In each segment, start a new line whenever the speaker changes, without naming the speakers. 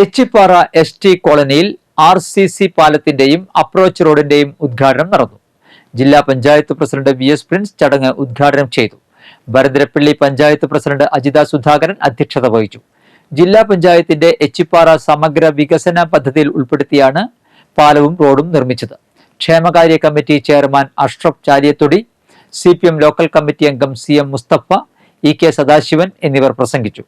Echippara S T കോളനിയിൽ R C C പാലത്തിന്റെയും approach റോഡിന്റെയും ഉദ്ഘാടനം നടന്നു. ജില്ലാ panchayat president V S Prince ചടങ്ങ് ഉദ്ഘാടനം ചെയ്തു. ഭരതരപ്പള്ളി പഞ്ചായത്ത് പ്രസിഡന്റ് അജിത സുധാകരൻ അധ്യക്ഷത വഹിച്ചു. ജില്ലാ പഞ്ചായത്തിന്റെ എച്ചിപ്പാറ സമഗ്ര വികസന പദ്ധതിയിൽ ഉൾപ്പെടുത്തിയാണ് പാലവും റോഡും നിർമ്മിച്ചത്. ക്ഷേമകാര്യ committee chairman Ashraf Chaliyathodi C local committee അംഗം C M Mustafa E K Sadasivan എന്നിവർ പ്രസംഗിച്ചു.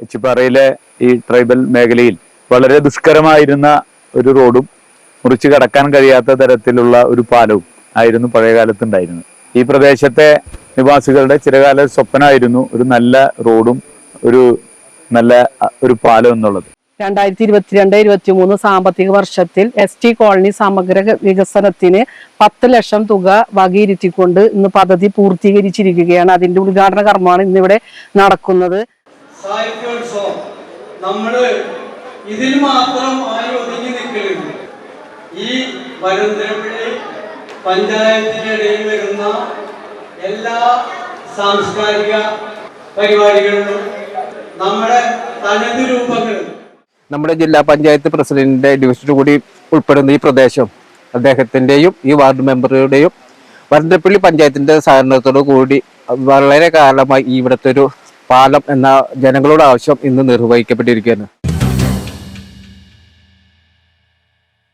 എച്ചിപ്പാറയിലെ ഈ ട്രൈബൽ മേഖലയിൽ വളരെ ദുഷ്കരമായിരുന്ന ഒരു റോഡും മുറിച്ച് കടക്കാൻ കഴിയാത്ത തരത്തിലുള്ള ഒരു പാലവും ആയിരുന്നു പഴയ കാലത്ത് ഉണ്ടായിരുന്നത് ഈ പ്രദേശത്തെ നിവാസികളുടെ ചിരകാല സ്വപ്നമായിരുന്നു ഒരു നല്ല റോഡും ഒരു നല്ല ഒരു പാലം എന്നുള്ളത്.
രണ്ടായിരത്തി ഇരുപത്തിരണ്ട് ഇരുപത്തി മൂന്ന് സാമ്പത്തിക വർഷത്തിൽ എസ് ടി കോളനി സമഗ്ര വികസനത്തിന് പത്ത് ലക്ഷം തുക വകയിരുത്തിക്കൊണ്ട് ഇന്ന് പദ്ധതി പൂർത്തീകരിച്ചിരിക്കുകയാണ്. അതിന്റെ ഉദ്ഘാടന കർമ്മമാണ് ഇന്നിവിടെ നടക്കുന്നത്.
സാഹിത്യോത്സവം. നമ്മൾ ഇതിൽ മാത്രം ആയി ഒതുങ്ങി നിൽക്കരുത്. ഈ വരന്തരപ്പള്ളി പഞ്ചായത്തിനിടയിൽ വരുന്ന എല്ലാ സാംസ്കാരിക പരിപാടികളിലും നമ്മുടെ തനത് രൂപങ്ങൾ.
നമ്മുടെ ജില്ലാ പഞ്ചായത്ത് പ്രസിഡന്റിന്റെ ഡിവിഷനിൽ കൂടി ഉൾപ്പെടുന്ന ഈ പ്രദേശം അദ്ദേഹത്തിന്റെയും ഈ വാർഡ് മെമ്പറുടെയും വരന്തപ്പള്ളി പഞ്ചായത്തിന്റെ സഹകരണത്തോടു കൂടി വളരെ കാലമായി ഇവിടുത്തെ ഒരു പാലം എന്ന ജനങ്ങളുടെ ആവശ്യം ഇന്ന് നിർവഹിക്കപ്പെട്ടിരിക്കുകയാണ്.